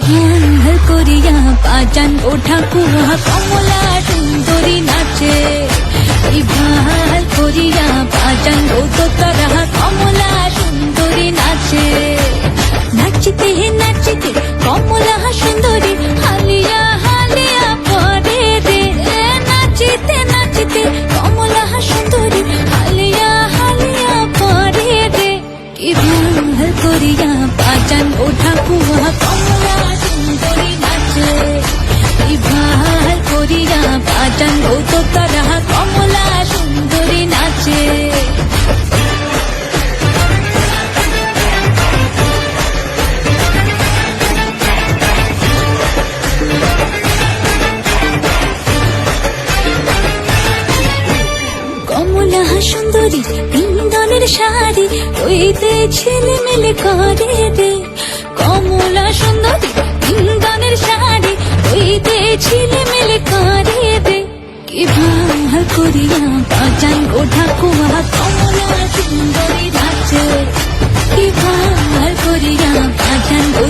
ভালো করিয়া পাচান ওঠা কুয়া কমলা সুন্দরী নাচে। ভালো করিয়া পাচান ও তো তারা কমলা সুন্দরী বৃন্দনের শাড়ি ওইতে ছেলে মেলে করে রে। কমলা সুন্দরী বৃন্দনের শাড়ি ওইতে ছেলে মেলে করে রে। কি ভালো করিয়া বাজান গোঠা কুয়া কমলা সুন্দরী নাচে কি ভালো করিয়া বাজান গো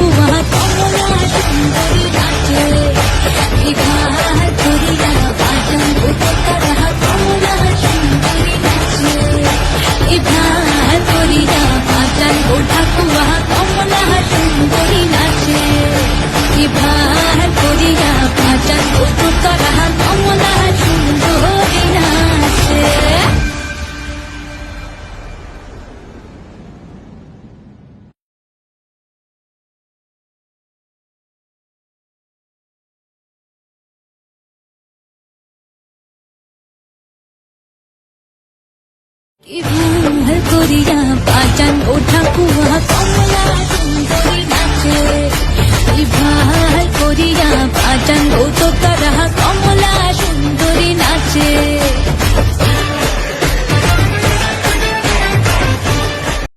ওঠা করিয়া পাচান ওঠা কুয়া কমলা সুন্দরী নাচে ভালো করিয়া পাচান ও তো তারা